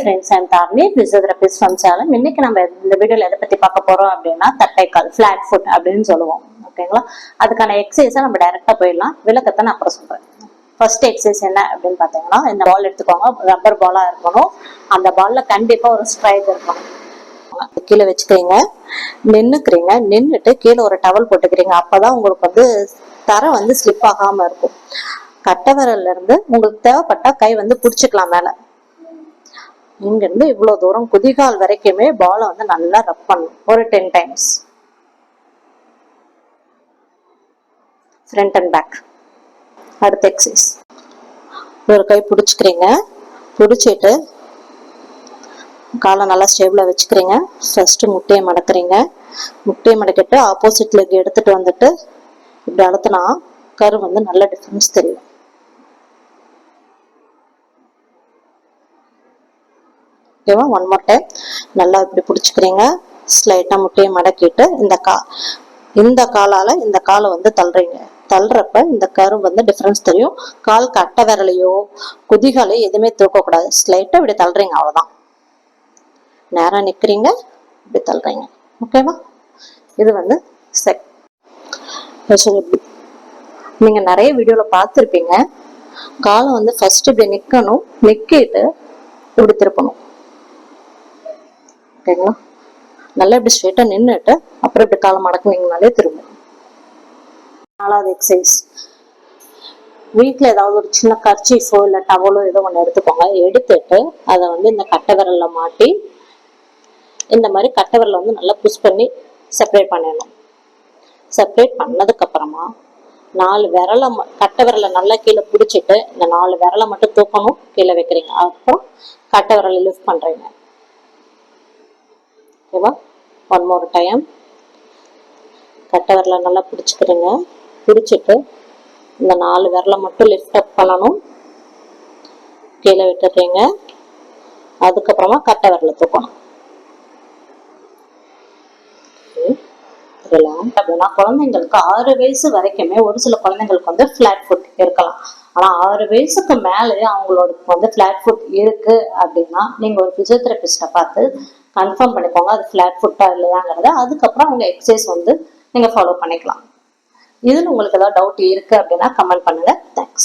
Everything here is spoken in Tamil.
Friends and Dharani physiotherapist from Salem இன்னைக்கு நம்ம இந்த வீடியோவில் எதை பத்தி பார்க்க போறோம் அப்படின்னா தட்டைக்கால் ஃபிளாட் ஃபுட் அப்படின்னு சொல்லுவோம். ஓகேங்களா அதுக்கான எக்ஸசைஸை நம்ம டைரக்டா போயிடலாம். விளக்கத்தை நான் அப்புறம் சொல்றேன். ஃபர்ஸ்ட் எக்ஸசைஸ் என்ன அப்படின்னு பார்த்தீங்கன்னா இந்த பால் எடுத்துக்கோங்க. ரப்பர் பாலா இருக்கணும். அந்த பால்ல கண்டிப்பா ஒரு ஸ்ட்ரைக் இருக்கணும். கீழே வச்சுக்கிறீங்க. நின்றுக்கிறீங்க நின்னுட்டு கீழே ஒரு டவல் போட்டுக்கிறீங்க. அப்போதான் உங்களுக்கு வந்து தரை வந்து ஸ்லிப் ஆகாம இருக்கும். கட்டை விரல்ல இருந்து உங்களுக்கு தேவைப்பட்டா கை வந்து பிடிச்சிக்கலாம் மேல. இங்கிருந்து இவ்வளோ தூரம் குதிகால் வரைக்குமே பாலை வந்து நல்லா ரப் பண்ணணும். ஒரு ten times front and back அடுத்த எக்ஸசைஸ் ஒரு கை பிடிச்சிக்கிறீங்க. பிடிச்சிட்டு காலை நல்லா ஸ்டேபிளாக வச்சுக்கிறீங்க. ஃபஸ்ட்டு முட்டையை மடக்கிறீங்க. முட்டையை மடக்கிட்டு ஆப்போசிட் லெக் வந்துட்டு இப்படி அழுத்தினா கரு வந்து நல்ல டிஃப்ரென்ஸ் தெரியும். ஓகேவா? ஒன் மோர் டைம் நல்லா இப்படி பிடிச்சிக்கிறீங்க. ஸ்லைட்டாக முட்டையை மடக்கிட்டு இந்த கா இந்த காலால இந்த காலை வந்து தள்ளுறீங்க. தள்ளுறப்ப இந்த கரும் வந்து டிஃப்ரென்ஸ் தெரியும். கால் கட்டை விரலையோ குதிகாலையோ எதுவுமே தூக்கக்கூடாது. ஸ்லைட்டாக இப்படி தள்ளுறீங்க அவ்வளோதான் நேரா நிற்கிறீங்க இப்படி தள்ளுறீங்க. ஓகேவா? இது வந்து செக் நீங்கள் நீங்க நிறைய வீடியோல பார்த்துருப்பீங்க. காலை வந்து ஃபர்ஸ்ட் இப்படி நிக்கணும் நிக்கிட்டு இப்படி திருப்பணும் ஓகேங்களா நல்லா இப்படி ஸ்ட்ரெயிட்டாக நின்றுட்டு அப்புறம் இப்படி காலை மடக்குனீங்கனாலே திரும்பும். நாலாவது எக்ஸசைஸ் வீட்டில் ஏதாவது ஒரு சின்ன கர்ச்சீஃபோ இல்லை டவலோ ஏதோ ஒன்று எடுத்துக்கோங்க. எடுத்துட்டு அதை வந்து இந்த கட்டை விரல்ல மாட்டி இந்த மாதிரி கட்டை விரலை வந்து நல்லா புஷ் பண்ணி செப்பரேட் பண்ணிடணும் செப்பரேட் பண்ணதுக்கு அப்புறமா நாலு விரலை கட்டை விரலை நல்லா கீழே பிடிச்சிட்டு இந்த நாலு விரலை மட்டும் தூக்கணும் கீழே வைக்கிறீங்க. அப்புறம் கட்டை விரலை லிஃப்ட் பண்றீங்க. ஓகேவா? ஒன் மோர் டைம் கட்டை விரலை நல்லா பிடிச்சிக்கிறேங்க. பிடிச்சிட்டு இந்த நாலு விரலை மட்டும் லிஃப்ட் அப் பண்ணணும். கீழே விட்டுறீங்க. அதுக்கப்புறமா கட்டை விரலை தூக்கணும். இதெல்லாம் அப்படின்னா குழந்தைங்களுக்கு ஆறு வயசு வரைக்குமே ஒரு சில குழந்தைங்களுக்கு வந்து ஃபிளாட் ஃபுட் இருக்கலாம். ஆனால் ஆறு வயசுக்கு மேலே அவங்களோட வந்து ஃபிளாட் ஃபுட் இருக்கு அப்படின்னா நீங்கள் ஒரு ஃபிசியோதெரபிஸ்ட்டை பார்த்து கன்ஃபார்ம் பண்ணிக்கோங்க. அது ஃப்ளாட் ஃபுட்டா இல்லையாங்கிறத. அதுக்கப்புறம் அவங்க எக்ஸசைஸ் வந்து நீங்க ஃபாலோ பண்ணிக்கலாம். இதுல உங்களுக்கு ஏதாவது டவுட் இருக்கு அப்படின்னா கமெண்ட் பண்ணுங்க. தேங்க்ஸ்